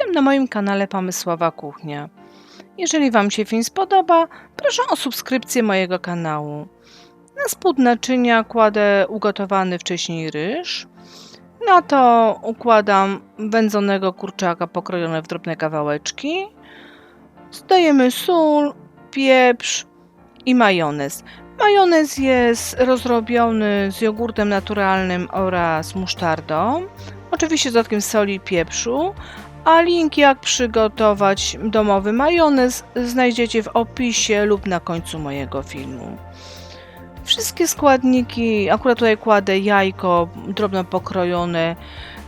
Witam na moim kanale Pomysłowa Kuchnia. Jeżeli Wam się film spodoba, proszę o subskrypcję mojego kanału. Na spód naczynia kładę ugotowany wcześniej ryż. Na to układam wędzonego kurczaka pokrojone w drobne kawałeczki. Dodajemy sól, pieprz i majonez. Majonez jest rozrobiony z jogurtem naturalnym oraz musztardą. Oczywiście z dodatkiem soli i pieprzu. A link jak przygotować domowy majonez znajdziecie w opisie lub na końcu mojego filmu. Wszystkie składniki, akurat tutaj kładę jajko drobno pokrojone,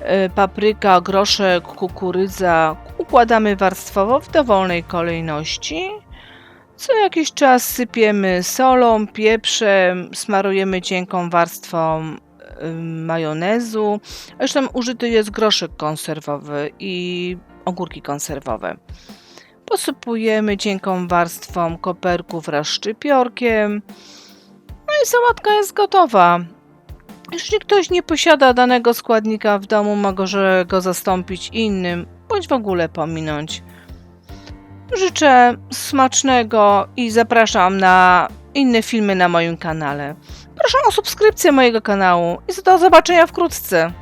e, papryka, groszek, kukurydza. Układamy warstwowo w dowolnej kolejności. Co jakiś czas sypiemy solą, pieprzem, smarujemy cienką warstwą majonezu. Zresztą użyty jest groszek konserwowy i ogórki konserwowe. Posypujemy cienką warstwą koperków wraz z szczypiorkiem. No i sałatka jest gotowa. Jeśli ktoś nie posiada danego składnika w domu, może go zastąpić innym, bądź w ogóle pominąć. Życzę smacznego i zapraszam na inne filmy na moim kanale. Proszę o subskrypcję mojego kanału i do zobaczenia wkrótce.